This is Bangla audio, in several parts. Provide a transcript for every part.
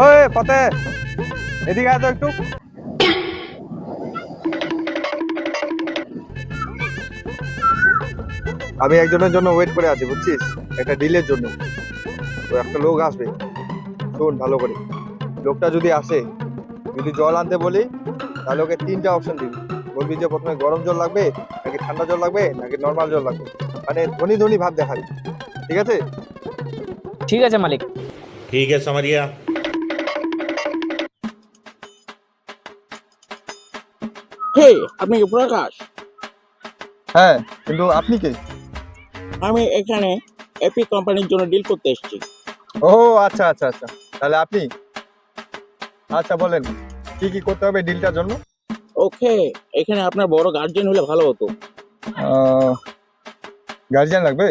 ওই পথে। এদিকে আসো একটু। আমি একজনের জন্য ওয়েট করে আছি বুঝছিস? একটা ডিলের জন্য। ওই একটা লোক আসবে। শোন ভালো করে। লোকটা যদি আসে যদি জল আনতে বলি তাহলে ওকে তিনটা অপশন দিবি। বলবি যে প্রথমে গরম জল লাগবে নাকি ঠান্ডা জল লাগবে নাকি নর্মাল জল লাগবে। মানে ধনী ধনী ভাব দেখাবি। ঠিক আছে? ঠিক আছে মালিক। ঠিক আছে মারিয়া। হে আপনি কি প্রকাশ? হ্যাঁ কিন্তু আপনি কে? আমি এখানে এপি কোম্পানির জন্য ডিল করতে এসেছি। ও আচ্ছা আচ্ছা আচ্ছা। তাহলে আপনি? আচ্ছা বলেন কি কি করতে হবে ডিলটার জন্য? ওকে এখানে আপনার বড় গার্জেন হলে ভালো হতো। গার্জিয়ান লাগবে?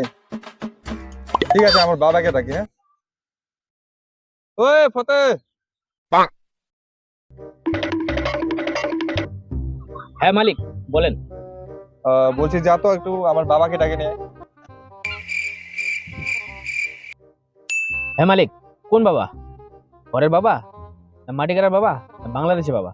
ঠিক আছে আমার বাবাকে ডাকি হ্যাঁ। ওই ফতে হ্যাঁ মালিক বলেন। বলছি যা তো একটু আমার বাবাকে ডাকে নিয়ে। হ্যাঁ মালিক কোন বাবা? ঘরের বাবা? মাটিকারার বাবা? বাংলাদেশের বাংলাদেশি বাবা।